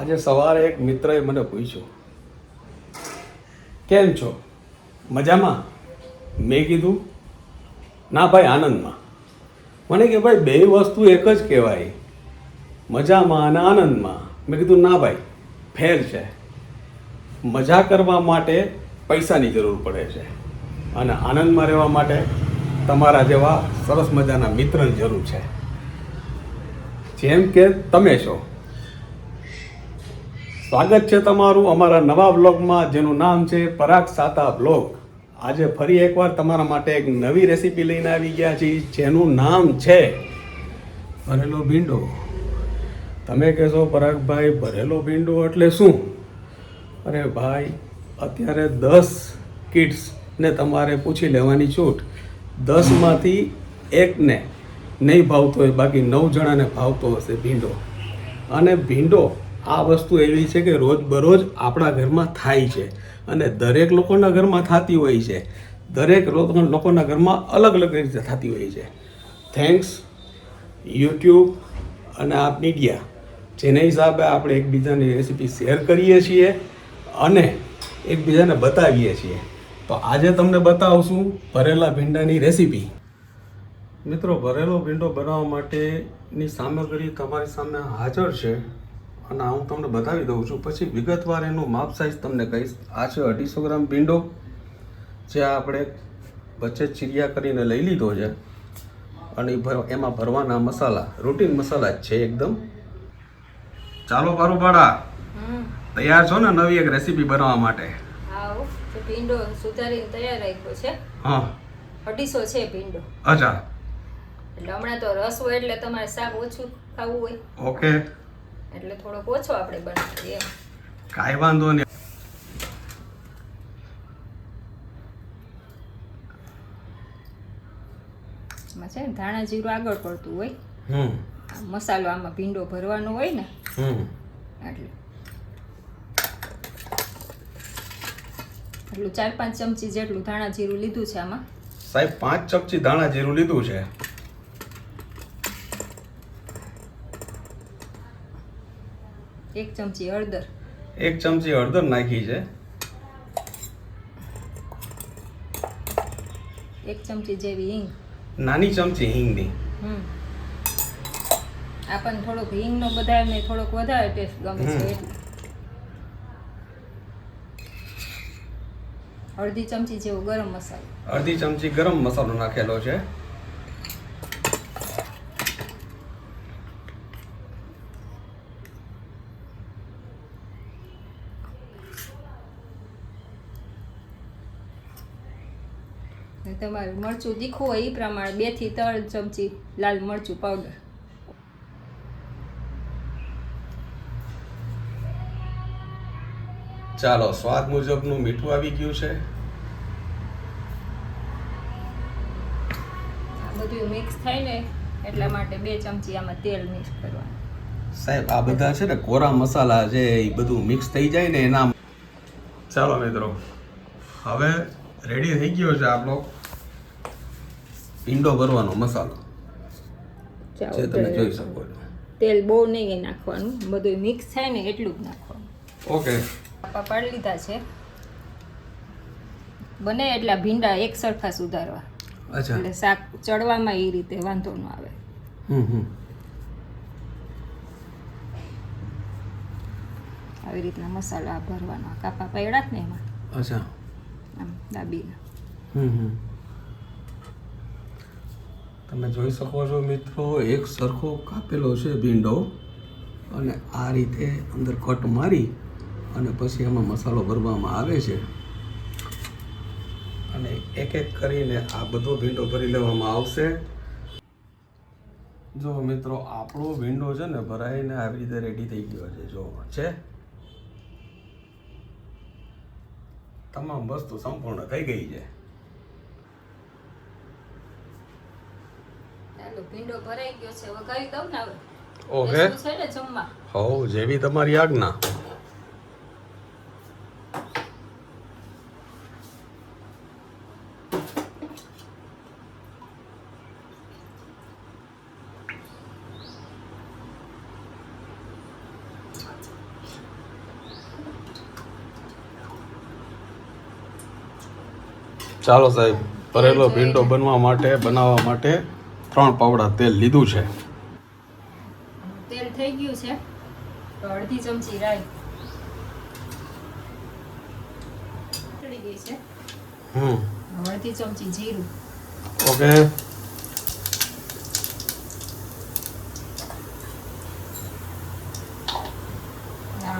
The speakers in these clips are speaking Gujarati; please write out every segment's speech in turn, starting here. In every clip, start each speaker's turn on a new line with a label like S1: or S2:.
S1: આજે સવારે એક મિત્રએ મને પૂછ્યું, કેમ છો? મજામાં? મેં કીધું, ના ભાઈ, આનંદમાં. મને કે, ભાઈ, બે વસ્તુ એક જ કહેવાય, મજામાં અને આનંદમાં. મેં કીધું, ના ભાઈ ફેર છે. મજા કરવા માટે પૈસાની જરૂર પડે છે અને આનંદમાં રહેવા માટે તમારા જેવા સરસ મજાના મિત્રની જરૂર છે. જેમ કે, તમે છો. સ્વાગત છે તમારું અમારા નવા બ્લોગમાં જેનું નામ છે પરાગ સાતા બ્લોગ આજે ફરી એકવાર તમારા માટે એક નવી રેસીપી લઈને આવી ગયા છીએ, જેનું નામ છે ભરેલો ભીંડો. તમે કહેશો, પરાગભાઈ, ભરેલો ભીંડો એટલે શું? અરે ભાઈ, અત્યારે દસ કિડ્સને તમારે પૂછી લેવાની છૂટ. દસમાંથી એકને નહીં ભાવતો હોય, બાકી નવ જણાને ભાવતો હશે ભીંડો. અને ભીંડો આ વસ્તુ એવી છે કે રોજ બરોજ આપણા ઘરમાં થાય છે અને દરેક લોકોના ઘરમાં થતી હોય છે. દરેક લોકો- લોકોના ઘરમાં અલગ અલગ રીતે થતી હોય છે. થેન્ક્સ યુટ્યુબ અને આ મીડિયા જેના હિસાબે આપણે એકબીજાની રેસીપી શેર કરીએ છીએ અને એકબીજાને બતાવીએ છીએ. તો આજે તમને બતાવશું ભરેલા ભીંડાની રેસીપી મિત્રો, ભરેલો ભીંડો બનાવવા માટેની સામગ્રી તમારી સામે હાજર છે. અને હું તમને બતાવી દઉં છું. પછી વિગતવાર એનું માપ સાઇઝ તમને કહીશ. આ છે અઢીસો ગ્રામ ભીંડો જે આપણે વચ્ચે ચીરિયા કરીને લઈ લીધો છે. અને એમાં ભરવાના મસાલા રૂટીન મસાલા જ છે એકદમ. ચાલો પારુપાડા
S2: ભાડા
S1: તૈયાર છો ને નવી એક રેસીપી બનાવવા માટે?
S2: ભીંડો સુધારીને તૈયાર રાખ્યો છે.
S1: હા.
S2: અઢીસો છે ભીંડો.
S1: અચ્છા.
S2: એટલે હમણાં તો રસ હોય એટલે તમારે શાક ઓછું ખાવું હોય.
S1: ઓકે.
S2: એટલે થોડોક ઓછો આપણે બનાવીએ.
S1: કાંઈ વાંધો નહીં.
S2: એમાં છે ને ધાણા જીરું આગળ પડતું હોય. મસાલો આમાં ભીંડો ભરવાનો હોય ને.
S1: હમ.
S2: એટલે. એટલું ચાર પાંચ ચમચી જેટલું ધાણા જીરું લીધું છે આમાં.
S1: સાહેબ પાંચ ચમચી ધાણા જીરું લીધું છે?
S2: એક ચમચી હળદર.
S1: એક ચમચી હળદર નાખી છે.
S2: એક ચમચી જેવી હિંગ.
S1: નાની ચમચી હિંગની.
S2: હમ. આપણને થોડોક હિંગનો બધાને થોડોક વધારે ટેસ્ટ ગમે છે. એટલે. અડધી ચમચી જેવો ગરમ મસાલો.
S1: અડધી ચમચી ગરમ મસાલો નાખેલો છે.
S2: તમારું મરચું તીખું હોય એ પ્રમાણે બેથી ત્રણ ચમચી લાલ મરચું પાવડર
S1: ચાલો સ્વાદ મુજબનું મીઠું આવી ગયું છે.
S2: આ બધું મિક્સ થાય ને એટલા માટે બે ચમચી આમાં તેલ મિક્સ કરવાનું.
S1: સાહેબ આ બધા છે ને કોરા મસાલા છે એ બધું મિક્સ થઈ જાય ને એના ચાલો મિત્રો હવે રેડી થઈ ગયો છે આપણો ઈંડો ભરવાનો મસાલો. જે તમે જોઈ શકો છો.
S2: તેલ બહુ નહીં નાખવાનું. બધું મિક્સ થાય ને એટલું જ નાખવાનું.
S1: ઓકે
S2: આપા પાડી લીધા છે. બને એટલા ભીંડા એક સરખા સુધારવા.
S1: અચ્છા.
S2: એટલે શાક ચડવામાં એ રીતે વાંધો ન આવે.
S1: હમ હમ.
S2: આવી રીતના મસાલા ભરવાના. કાપા પડ્યા ને એમાં.
S1: અચ્છા.
S2: આમ દાબીને.
S1: હમ હમ. તમે જોઈ શકો છો મિત્રો, એક સરખો કાપેલો છે ભીંડો. અને આ રીતે અંદર કટ મારી અને પછી એમાં મસાલો ભરવામાં આવે છે. અને એક એક કરીને આ બધો ભીંડો ભરી લેવામાં આવશે. જો મિત્રો, આપણો ભીંડો છે ને ભરાઈને આવી રીતે રેડી થઈ ગયો છે. જો, છે? તમામ વસ્તુ સંપૂર્ણ થઈ ગઈ છે.
S2: ભીંડો ભરાઈ ગયો છે. વઘાવી દઉં ને હવે. છે ને જમવા?
S1: હોવ જેવી તમારી આજ્ઞા. ચાલો સાહેબ ભરેલો ભીંડો બનવા માટે બનાવવા માટે ત્રણ પાવડા તેલ લીધું છે.
S2: તેલ થઈ ગયું છે. તો અડધી ચમચી રાઈ ચડી ગઈ છે.
S1: હમ.
S2: અડધી ચમચી જીરું.
S1: ઓકે.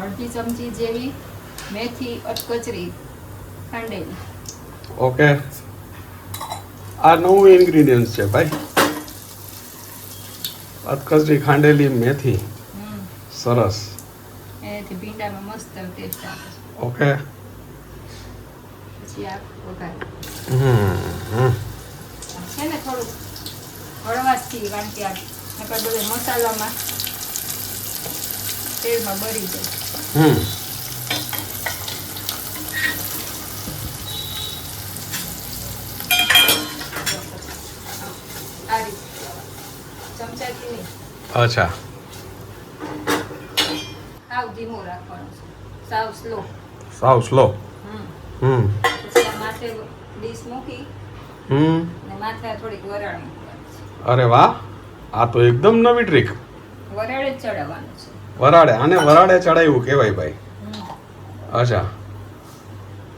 S2: અડધી ચમચી જેવી મેથી અટકચરી ખાંડેલી.
S1: ઓકે. આ નવું ઇન્ગ્રીડિયન્ટ છે ભાઈ. અધકચરી ખાંડેલી મેથી. સરસ.
S2: એથી ભીંડામાં મસ્ત ટેસ્ટ આવે
S1: ઓકે.
S2: પછી આ વઘાર.
S1: હમ
S2: છે ને થોડુંક હળવાશથી કારણ કે આ નકર બધે મસાલામાં તેલમાં બરી જાય.
S1: હમ
S2: આ રીતે ચમચાથી નહીં
S1: અચ્છા.
S2: સાવ ધીમો રાખવાનો સાવ સ્લો.
S1: સાવ સ્લો.
S2: હમ. માથે ડીશ મૂકી
S1: હમ.
S2: અને માથે થોડીક વરાળ
S1: અરે વાહ. આ તો એકદમ નવી ટ્રીક
S2: વરાળે ચડાવવાનું છે.
S1: વરાળે. આને વરાળે ચડાવ્યું કહેવાય ભાઈ. અચ્છા.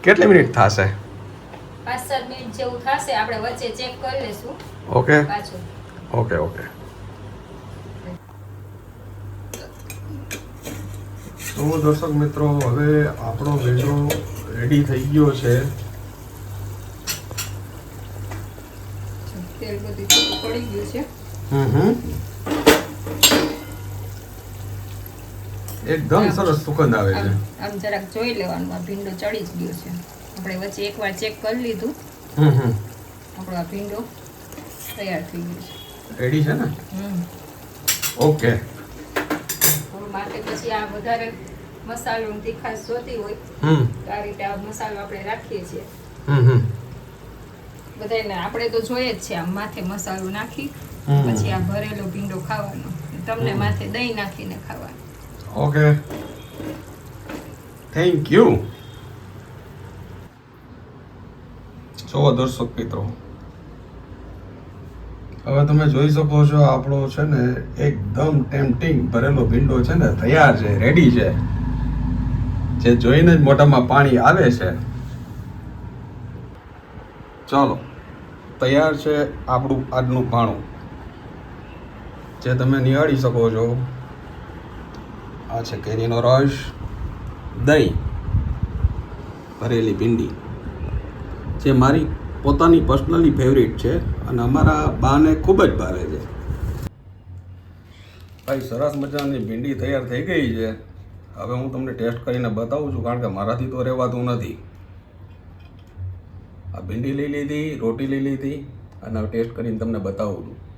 S1: કેટલી મિનિટ થશે?
S2: પાંચ સાત મિનિટ જેવું થશે. આપણે વચ્ચે ચેક કરી લેશું.
S1: ઓકે
S2: પાછું.
S1: ઓકે ઓકે તો દર્શક મિત્રો હવે આપણો ભીંડો રેડી થઈ ગયો છે.
S2: તેલ બધું પડી ગયું છે.
S1: હમ હમ. એકદમ સરસ સુગંધ આવે છે.
S2: આમ જરાક જોઈ લેવાનું આ ભીંડો ચડી જ ગયો છે. આપણે વચ્ચે એકવાર ચેક કરી લીધું.
S1: હમ હમ.
S2: આપણો આ ભીંડો તૈયાર થઈ ગયો છે.
S1: રેડી છે ને?
S2: હમ.
S1: ઓકે
S2: માટે પછી આ વધારે મસાલો તીખાશ જોતી હોય તો આ રીતે આ મસાલો આપણે રાખીએ છીએ. બધાને આપણે તો જોઈએ જ છે આમ માથે મસાલો નાખી પછી આ ભરેલો ભીંડો ખાવાનો. તમને માથે દહીં નાખીને ખાવાનું.
S1: ઓકે થેન્ક યુ જુઓ દર્શક મિત્રો હવે તમે જોઈ શકો છો, આપણો છે ને એકદમ ટેમ્પટિંગ ભરેલો ભીંડો છે ને તૈયાર છે રેડી છે. જે જોઈને જ મોઢામાં પાણી આવે છે. ચાલો, તૈયાર છે આપણું આજનું ભાણું. જે તમે નિહાળી શકો છો. આ છે કેરીનો રસ, દહીં, ભરેલી ભીંડી. જે મારી પોતાની પર્સનલી ફેવરિટ છે અને અમારા બાને ખૂબ જ ભાવે છે. ભાઈ, સરસ મજાની ભીંડી તૈયાર થઈ ગઈ છે. હવે હું તમને ટેસ્ટ કરીને બતાવું છું, કારણ કે મારાથી તો રહેવાતું નથી. આ ભીંડી લઈ લીધી, રોટી લઈ લીધી, અને હવે ટેસ્ટ કરીને તમને બતાવું છું.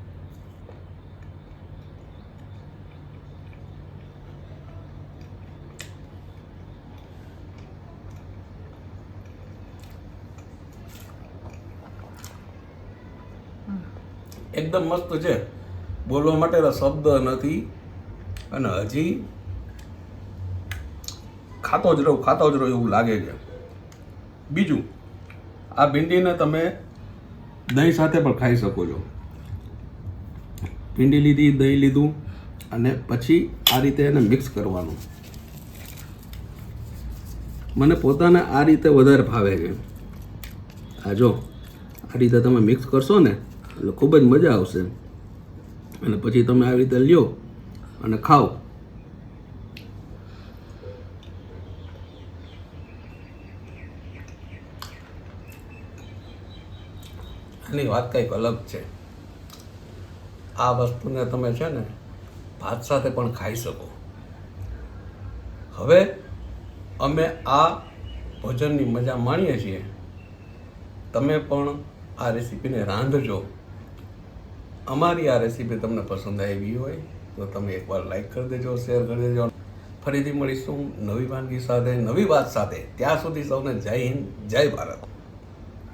S1: એકદમ મસ્ત છે. બોલવા માટે શબ્દ નથી. અને હજી ખાતો જ રહું, ખાતો જ રહું એવું લાગે છે. બીજું, આ ભીંડીને તમે દહીં સાથે પણ ખાઈ શકો છો. ભીંડી લીધી, દહીં લીધું અને પછી આ રીતે એને મિક્સ કરવાનું. મને પોતાને આ રીતે વધારે ભાવે છે. આ જો, આ રીતે તમે મિક્સ કરશો ને એટલે ખૂબ જ મજા આવશે. અને પછી તમે આવી રીતે લ્યો અને ખાઓ. એની વાત કંઈક અલગ છે. આ વસ્તુને તમે છે ને ભાત સાથે પણ ખાઈ શકો. હવે અમે આ ભોજનની મજા માણીએ છીએ. તમે પણ આ રેસીપીને રાંધજો. અમારી આ રેસીપી તમને પસંદ આવી હોય તો તમે એકવાર લાઈક કરી દેજો શેર કરી દેજો. ફરીથી મળીશું નવી વાનગી સાથે, નવી વાત સાથે. ત્યાં સુધી સૌને જય હિન્દ, જય ભારત.